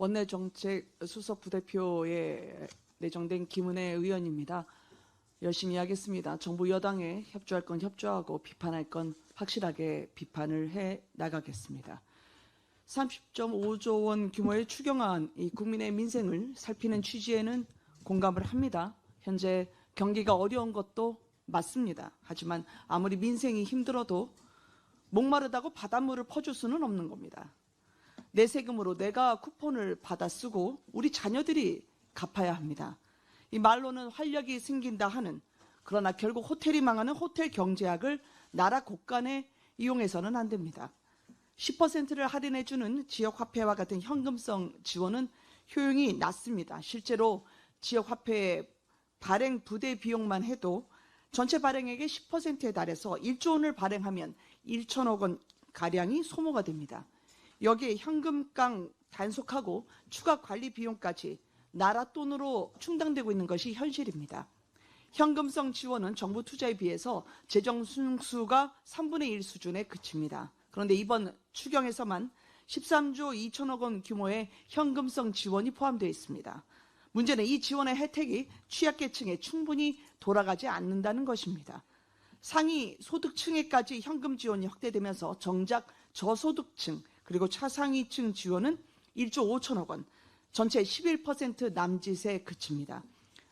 원내정책 수석 부대표에 내정된 김은혜 의원입니다. 열심히 하겠습니다. 정부 여당에 협조할 건 협조하고 비판할 건 확실하게 비판을 해 나가겠습니다. 30.5조 원 규모의 추경안 이 국민의 민생을 살피는 취지에는 공감을 합니다. 현재 경기가 어려운 것도 맞습니다. 하지만 아무리 민생이 힘들어도 목마르다고 바닷물을 퍼줄 수는 없는 겁니다. 내 세금으로 내가 쿠폰을 받아 쓰고 우리 자녀들이 갚아야 합니다. 이 말로는 활력이 생긴다 하는 그러나 결국 호텔이 망하는 호텔 경제학을 나라 곳간에 이용해서는 안 됩니다. 10%를 할인해 주는 지역 화폐와 같은 현금성 지원은 효용이 낮습니다. 실제로 지역 화폐 발행 부대 비용만 해도 전체 발행액의 10%에 달해서 1조 원을 발행하면 1천억 원 가량이 소모가 됩니다. 여기에 현금깡 단속하고 추가 관리 비용까지 나라 돈으로 충당되고 있는 것이 현실입니다. 현금성 지원은 정부 투자에 비해서 재정 순수가 3분의 1 수준에 그칩니다. 그런데 이번 추경에서만 13조 2천억 원 규모의 현금성 지원이 포함되어 있습니다. 문제는 이 지원의 혜택이 취약계층에 충분히 돌아가지 않는다는 것입니다. 상위 소득층에까지 현금 지원이 확대되면서 정작 저소득층 그리고 차상위층 지원은 1조 5천억 원, 전체 11% 남짓에 그칩니다.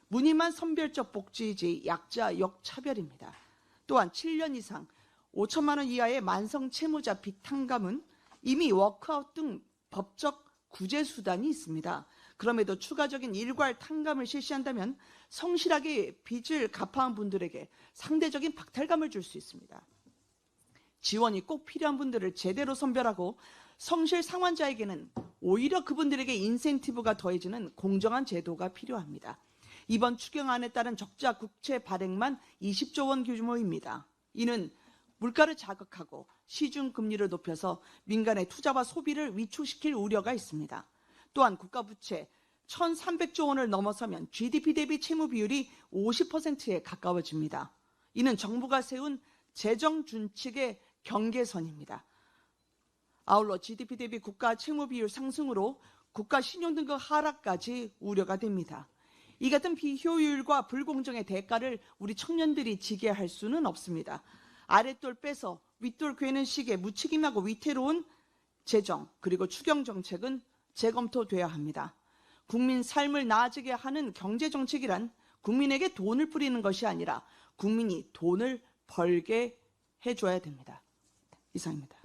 무늬만 선별적 복지이지 약자 역차별입니다. 또한 7년 이상 5천만 원 이하의 만성 채무자 빚 탕감은 이미 워크아웃 등 법적 구제 수단이 있습니다. 그럼에도 추가적인 일괄 탕감을 실시한다면 성실하게 빚을 갚아온 분들에게 상대적인 박탈감을 줄 수 있습니다. 지원이 꼭 필요한 분들을 제대로 선별하고 성실 상환자에게는 오히려 그분들에게 인센티브가 더해지는 공정한 제도가 필요합니다. 이번 추경안에 따른 적자 국채 발행만 20조 원 규모입니다. 이는 물가를 자극하고 시중 금리를 높여서 민간의 투자와 소비를 위축시킬 우려가 있습니다. 또한 국가 부채 1,300조 원을 넘어서면 GDP 대비 채무 비율이 50%에 가까워집니다. 이는 정부가 세운 재정 준칙의 경계선입니다. 아울러 GDP 대비 국가 채무 비율 상승으로 국가 신용 등급 하락까지 우려가 됩니다. 이 같은 비효율과 불공정의 대가를 우리 청년들이 지게 할 수는 없습니다. 아랫돌 빼서 윗돌 괴는 식의 무책임하고 위태로운 재정 그리고 추경 정책은 재검토돼야 합니다. 국민 삶을 나아지게 하는 경제 정책이란 국민에게 돈을 뿌리는 것이 아니라 국민이 돈을 벌게 해줘야 됩니다. 이상입니다.